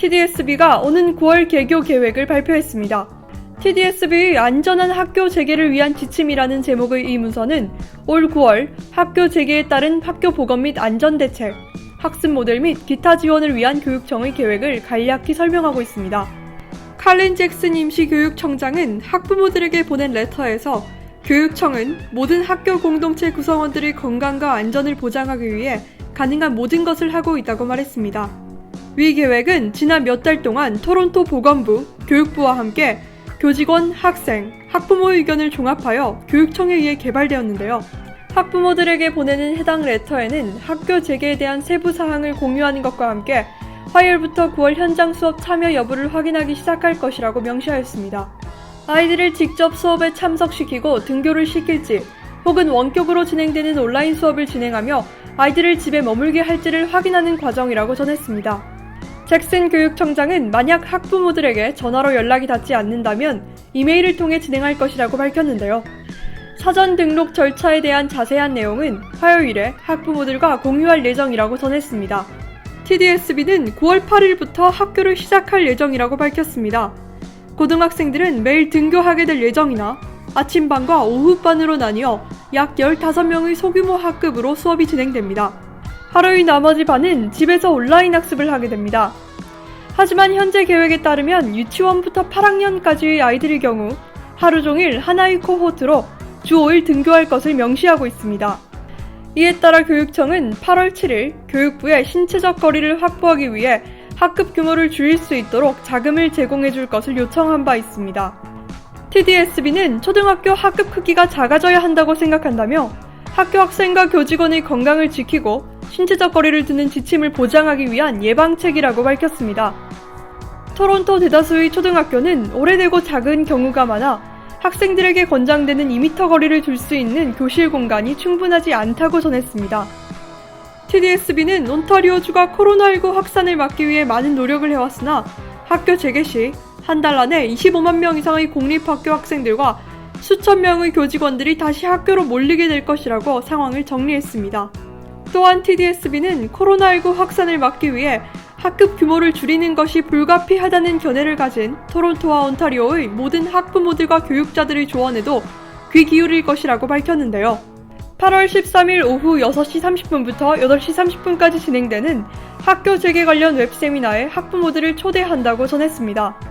TDSB가 오는 9월 개교 계획을 발표했습니다. TDSB의 안전한 학교 재개를 위한 지침이라는 제목의 이 문서는 올 9월 학교 재개에 따른 학교 보건 및 안전 대책, 학습 모델 및 기타 지원을 위한 교육청의 계획을 간략히 설명하고 있습니다. 칼린 잭슨 임시 교육청장은 학부모들에게 보낸 레터에서 교육청은 모든 학교 공동체 구성원들의 건강과 안전을 보장하기 위해 가능한 모든 것을 하고 있다고 말했습니다. 위 계획은 지난 몇 달 동안 토론토 보건부, 교육부와 함께 교직원, 학생, 학부모의 의견을 종합하여 교육청에 의해 개발되었는데요. 학부모들에게 보내는 해당 레터에는 학교 재개에 대한 세부 사항을 공유하는 것과 함께 화요일부터 9월 현장 수업 참여 여부를 확인하기 시작할 것이라고 명시하였습니다. 아이들을 직접 수업에 참석시키고 등교를 시킬지 혹은 원격으로 진행되는 온라인 수업을 진행하며 아이들을 집에 머물게 할지를 확인하는 과정이라고 전했습니다. 잭슨 교육청장은 만약 학부모들에게 전화로 연락이 닿지 않는다면 이메일을 통해 진행할 것이라고 밝혔는데요. 사전 등록 절차에 대한 자세한 내용은 화요일에 학부모들과 공유할 예정이라고 전했습니다. TDSB는 9월 8일부터 학교를 시작할 예정이라고 밝혔습니다. 고등학생들은 매일 등교하게 될 예정이나 아침반과 오후반으로 나뉘어 약 15명의 소규모 학급으로 수업이 진행됩니다. 하루의 나머지 반은 집에서 온라인 학습을 하게 됩니다. 하지만 현재 계획에 따르면 유치원부터 8학년까지의 아이들의 경우 하루 종일 하나의 코호트로 주 5일 등교할 것을 명시하고 있습니다. 이에 따라 교육청은 8월 7일 교육부에 신체적 거리를 확보하기 위해 학급 규모를 줄일 수 있도록 자금을 제공해 줄 것을 요청한 바 있습니다. TDSB는 초등학교 학급 크기가 작아져야 한다고 생각한다며 학교 학생과 교직원의 건강을 지키고 신체적 거리를 두는 지침을 보장하기 위한 예방책이라고 밝혔습니다. 토론토 대다수의 초등학교는 오래되고 작은 경우가 많아 학생들에게 권장되는 2m 거리를 둘 수 있는 교실 공간이 충분하지 않다고 전했습니다. TDSB는 온타리오주가 코로나19 확산을 막기 위해 많은 노력을 해왔으나 학교 재개 시 한 달 안에 25만 명 이상의 공립학교 학생들과 수천 명의 교직원들이 다시 학교로 몰리게 될 것이라고 상황을 정리했습니다. 또한 TDSB는 코로나19 확산을 막기 위해 학급 규모를 줄이는 것이 불가피하다는 견해를 가진 토론토와 온타리오의 모든 학부모들과 교육자들의 조언에도 귀 기울일 것이라고 밝혔는데요. 8월 13일 오후 6시 30분부터 8시 30분까지 진행되는 학교 재개 관련 웹세미나에 학부모들을 초대한다고 전했습니다.